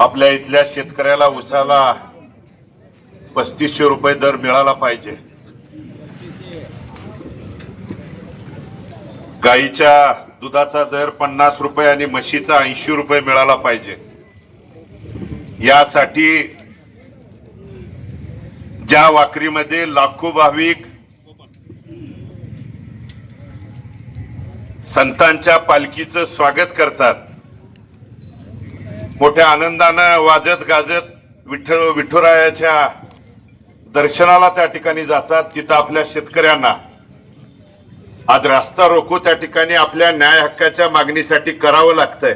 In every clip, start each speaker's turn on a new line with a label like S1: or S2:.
S1: आपल्या इथल्या शेतकऱ्याला उसाला पस्तीसशे रुपये दर मिळाला पाहिजे. गाईच्या दुधाचा दर पन्नास रुपये आणि म्हशीचा ऐंशी रुपये मिळाला पाहिजे. यासाठी ज्या वाकरीमध्ये लाखो भाविक संतांच्या पालखीचं स्वागत करतात मोठ्या आनंदानं वाजत गाजत विठ्ठल विठुरायाच्या दर्शनाला त्या ठिकाणी जातात. तिथं आपल्या शेतकऱ्यांना आज रास्ता रोको त्या ठिकाणी आपल्या न्याय हक्काच्या मागणीसाठी करावं लागतंय.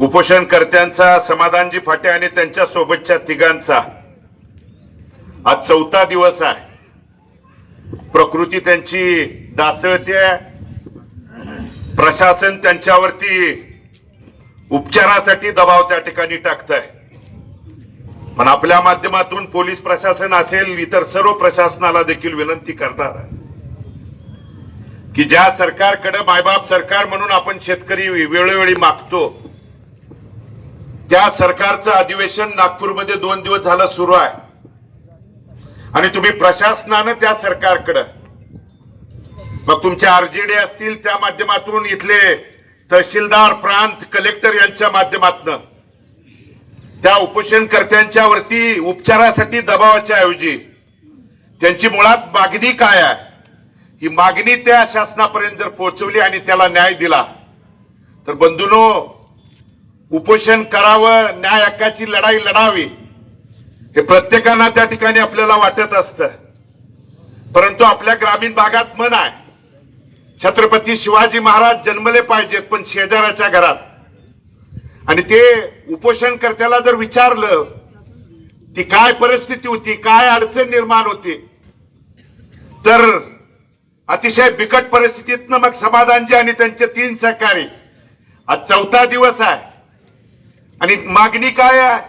S1: उपोषणकर्त्यांचा समाधानजी फाटे आणि त्यांच्या सोबतच्या तिघांचा आज चौथा दिवस आहे. प्रकृती त्यांची दासळते प्रशासन त्यांच्यावरती उपचारासाठी दबाव त्या ठिकाणी टाकत आहे पण आपल्या माध्यमातून पोलीस प्रशासन असेल इतर सर्व प्रशासनाला देखील विनंती करणार आहे. की ज्या सरकारकडे मायबाप सरकार म्हणून आपण शेतकरी वेळोवेळी मागतो त्या सरकारचं अधिवेशन नागपूरमध्ये दोन दिवस झालं सुरू आहे. आणि तुम्ही प्रशासनानं त्या सरकारकडं मग तुमच्या आरजेडी असतील त्या माध्यमातून इथले तहसीलदार प्रांत कलेक्टर यांच्या माध्यमातून. त्या उपोषणकर्त्यांच्या वरती उपचारासाठी दबावाच्या ऐवजी त्यांची मुळात मागणी काय आहे? ही मागणी त्या शासनापर्यंत जर पोहोचवली आणि त्याला न्याय दिला तर बंधूनो उपोषण करावं न्याय हक्काची लढाई लढावी हे प्रत्येकांना त्या ठिकाणी आपल्याला वाटत असतं. परंतु आपल्या ग्रामीण भागात मन आहे. छत्रपती शिवाजी महाराज जन्मले पाहिजेत पण शेजाऱ्याच्या घरात. आणि ते उपोषणकर्त्याला जर विचारलं ती काय परिस्थिती होती काय अडचण निर्माण होती तर अतिशय बिकट परिस्थितीतनं मग समाधानजी आणि त्यांचे तीन सहकारी आज चौथा दिवस आहे. आणि मागणी काय आहे?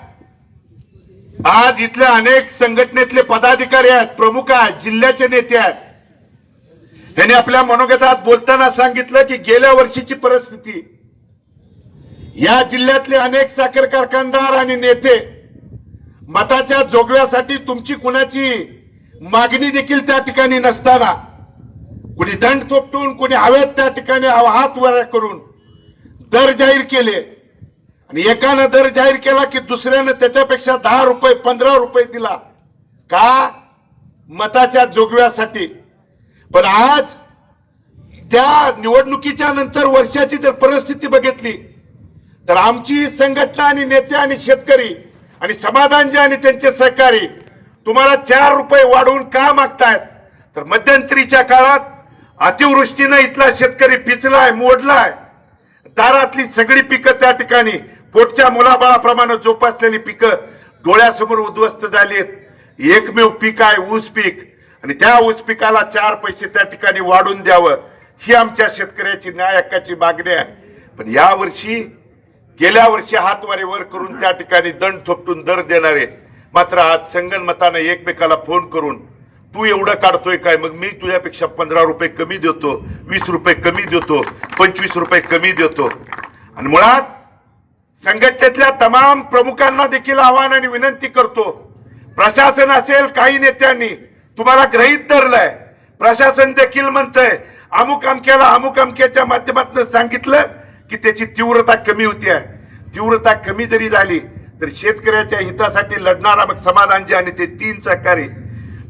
S1: आज इथल्या अनेक संघटनेतले पदाधिकारी आहेत प्रमुख आहेत जिल्ह्याचे नेते आहेत. त्यांनी आपल्या मनोगतात बोलताना सांगितलं की गेल्या वर्षीची परिस्थिती. या जिल्ह्यातले अनेक साखर कारखानदार आणि नेते मताच्या जोगव्यासाठी तुमची कुणाची मागणी देखील त्या ठिकाणी नसताना कुणी दंड थोपटून कुणी हवेत त्या ठिकाणी हात वर करून दर जाहीर केले. आणि एकानं दर जाहीर केला की दुसऱ्यानं त्याच्यापेक्षा दहा रुपये पंधरा रुपये दिला. का? मताच्या जोगव्यासाठी. पण आज त्या निवडणुकीच्या नंतर वर्षाची जर परिस्थिती बघितली तर आमची संघटना आणि नेते आणि शेतकरी आणि समाधानजी आणि त्यांचे सहकारी तुम्हाला चार रुपये वाढवून का मागतायत? तर मध्यंतरीच्या काळात अतिवृष्टीनं इथला शेतकरी पिचलाय मोडलाय. दारातली सगळी पिकं त्या ठिकाणी पोटच्या मुलाबाळाप्रमाणे जोपासलेली पिकं डोळ्यासमोर उद्ध्वस्त झाली आहेत एकमेव पीक आहे ऊस पीक. आणि त्या ऊस पिकाला चार पैसे त्या ठिकाणी वाढून द्यावं ही आमच्या शेतकऱ्याची न्याय हक्काची मागणी आहे. पण या वर्षी गेल्या वर्षी हातवारे वर करून त्या ठिकाणी दंड थोपटून दर देणारे मात्र आज संगणमतानं एकमेकाला फोन करून तू एवढं काढतोय काय? मग मी तुझ्यापेक्षा पंधरा रुपये कमी देतो वीस रुपये कमी देतो पंचवीस रुपये कमी देतो. आणि मुळात संघटनेतल्या तमाम प्रमुखांना देखील आव्हान आणि विनंती करतो. प्रशासन असेल काही नेत्यांनी तुम्हाला ग्रहित धरलंय. प्रशासन देखील म्हणतंय. अमुक अमक्याला अमुक अमक्याच्या माध्यमातून सांगितलं की त्याची तीव्रता कमी होती आहे तीव्रता कमी जरी झाली तर शेतकऱ्याच्या हितासाठी लढणारा मग समाधानजी आणि ते तीन सहकारी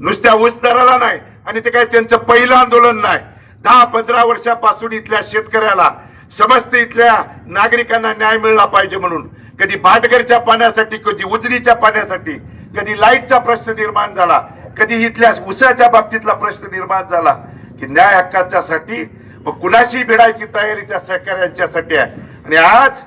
S1: नुसत्या ऊस दराला नाही आणि ते काय त्यांचं पहिलं आंदोलन नाही. दहा पंधरा वर्षापासून इथल्या शेतकऱ्याला समस्त इथल्या नागरिकांना न्याय मिळला पाहिजे म्हणून. कधी भाटघरच्या पाण्यासाठी कधी उजनीच्या पाण्यासाठी कधी लाईटचा प्रश्न निर्माण झाला. कधी इथल्या उसाच्या बाबतीतला प्रश्न निर्माण झाला की न्याय हक्काच्यासाठी मग कुणाशी भिडायची तयारी त्या सहकार्यांच्यासाठी आहे? आणि आज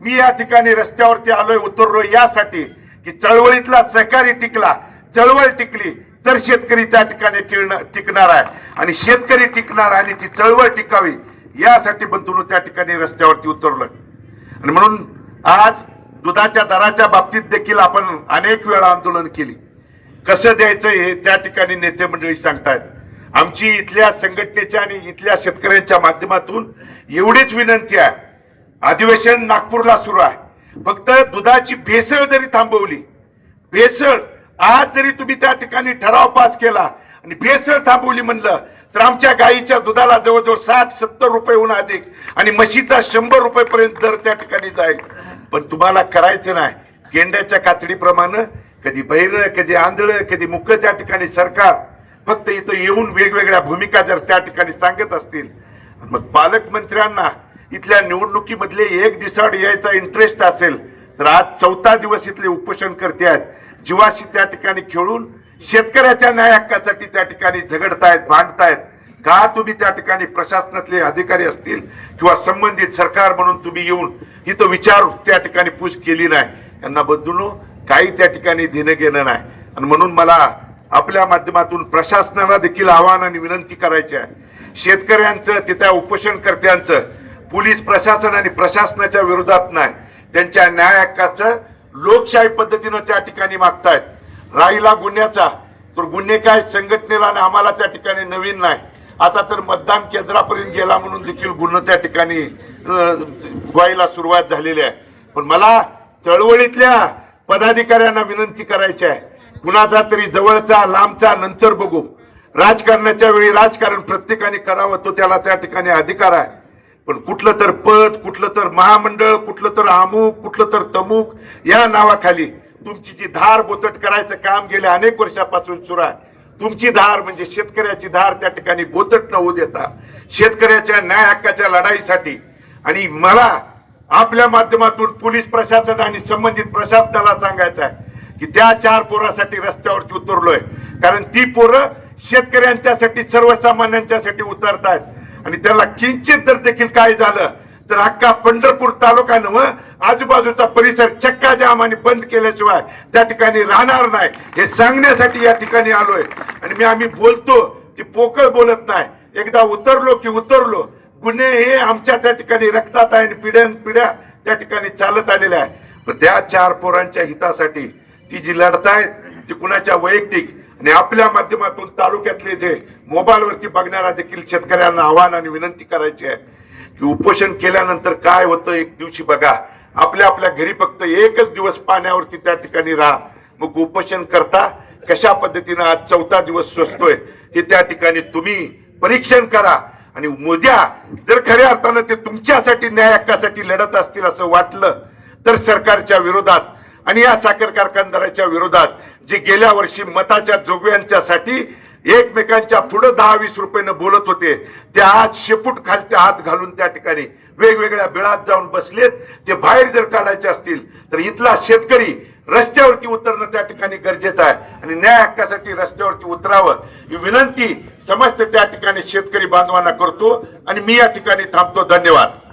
S1: मी या ठिकाणी रस्त्यावरती आलोय उतरलोय यासाठी की चळवळीतला सहकारी टिकला चळवळ टिकली तर शेतकरी त्या ठिकाणी टिकणार टिकणार आहे. आणि शेतकरी टिकणार आणि ती चळवळ टिकावी यासाठी बंधून त्या ठिकाणी रस्त्यावरती उतरलोय. आणि म्हणून आज दुधाच्या दराच्या बाबतीत देखील आपण अनेक वेळा आंदोलन केली. कसं द्यायचं हे त्या ठिकाणी नेते मंडळी सांगतायत. आमची इथल्या संघटनेच्या आणि इथल्या शेतकऱ्यांच्या माध्यमातून एवढीच विनंती आहे. अधिवेशन नागपूरला सुरू आहे. फक्त दुधाची भेसळ जरी थांबवली भेसळ आज जरी तुम्ही त्या ठिकाणी ठराव पास केला आणि भेसळ थांबवली म्हणलं तर आमच्या गाईच्या दुधाला जवळजवळ साठ सत्तर रुपयेहून अधिक आणि म्हशीचा शंभर रुपयेपर्यंत दर त्या ठिकाणी जाईल. पण तुम्हाला करायचं नाही. गेंड्याच्या कातडीप्रमाणे कधी बैर कधी आंधळ कधी मुक त्या ठिकाणी सरकार. फक्त इथं येऊन वेगवेगळ्या भूमिका जर त्या ठिकाणी सांगत असतील मग पालकमंत्र्यांना इथल्या निवडणुकीमधले एक दिसाड यायचा इंटरेस्ट असेल तर आज चौथा दिवस इथले उपोषण करते आहेत. जीवाशी त्या ठिकाणी खेळून शेतकऱ्याच्या न्याय हक्कासाठी त्या ठिकाणी झगडतायत भांडतायत. का तुम्ही त्या ठिकाणी प्रशासनातले अधिकारी असतील किंवा संबंधित सरकार म्हणून तुम्ही येऊन इथं विचार त्या ठिकाणी पूस केली नाही? यांना बदलून काही त्या ठिकाणी देणं घेणं नाही. आणि म्हणून मला आपल्या माध्यमातून प्रशासनाला देखील आव्हान आणि विनंती करायची आहे. शेतकऱ्यांचं तिथ्या उपोषणकर्त्यांचं पोलीस प्रशासन आणि प्रशासनाच्या विरोधात नाही. त्यांच्या न्याय हक्काचं लोकशाही पद्धतीनं त्या ठिकाणी मागतायत. राहिला गुन्ह्याचा तर गुन्हे काय संघटनेला आणि आम्हाला त्या ठिकाणी नवीन नाही. आता तर मतदान केंद्रापर्यंत गेला म्हणून देखील गुन्हा त्या ठिकाणी व्हायला सुरुवात झालेली आहे. पण मला चळवळीतल्या पदाधिकाऱ्यांना विनंती करायची आहे. कुणाचा तरी जवळचा लांबचा नंतर बघू. राजकारणाच्या वेळी राजकारण प्रत्येकाने करावं तो त्याला त्या ठिकाणी अधिकार आहे. पण कुठलं तर पद कुठलं तर महामंडळ कुठलं तर आमुक कुठलं तर तमुक या नावाखाली तुमची जी धार बोचट करायचं काम गेल्या अनेक वर्षापासून सुरू आहे. तुमची धार म्हणजे शेतकऱ्याची धार त्या ठिकाणी बोचट न होऊ देता शेतकऱ्याच्या न्याय हक्काच्या लढाईसाठी. आणि मला आपल्या माध्यमातून पोलीस प्रशासन आणि संबंधित प्रशासनाला सांगायचं आहे की त्या चार पोरासाठी रस्त्यावरती उतरलोय. कारण ती पोरं शेतकऱ्यांच्यासाठी सर्वसामान्यांच्यासाठी उतरतायत. आणि त्याला किंचित जर देखील काय झालं तर अख्खा पंढरपूर तालुका नव आजूबाजूचा परिसर चक्का जाम आणि बंद केल्याशिवाय त्या ठिकाणी राहणार नाही. हे सांगण्यासाठी या ठिकाणी आलोय. आणि मी आम्ही बोलतो ती पोकळ बोलत नाही. एकदा उतरलो की उतरलो गुन्हे हे आमच्या त्या ठिकाणी रक्तात आहे आणि पिढ्यान पिढ्या त्या ठिकाणी चालत आलेल्या आहे. पण त्या चार पोरांच्या हितासाठी ती जी लढतायत ती कुणाच्या वैयक्तिक आणि आपल्या माध्यमातून तालुक्यातले जे मोबाईलवरती बघणारा देखील शेतकऱ्यांना आव्हान आणि विनंती करायची आहे की उपोषण केल्यानंतर काय होतं एक दिवशी बघा. आपल्या आपल्या घरी फक्त एकच दिवस पाण्यावरती त्या ठिकाणी राहा. मग उपोषण करता कशा पद्धतीनं आज चौथा दिवस स्वस्तोय हे त्या ठिकाणी तुम्ही परीक्षण करा. आणि उद्या जर खऱ्या अर्थानं ते तुमच्यासाठी न्याय हक्कासाठी लढत असतील असं वाटलं तर सरकारच्या विरोधात आणि या साखर कारखानदाराच्या विरोधात जे गेल्या वर्षी मताच्या जोगव्यांच्यासाठी एकमेकांच्या पुढे दहा वीस रुपयानं बोलत होते ते आज शेपूट खालच्या हात घालून त्या ठिकाणी वेगवेगळ्या बिळात जाऊन बसलेत. ते बाहेर जर काढायचे असतील तर इथला शेतकरी रस्त्यावरती उतरणं त्या ठिकाणी गरजेचं आहे. आणि न्याय हक्कासाठी रस्त्यावरती उतरावं ही विनंती समस्त त्या ठिकाणी शेतकरी बांधवांना करतो. आणि मी या ठिकाणी थांबतो. धन्यवाद.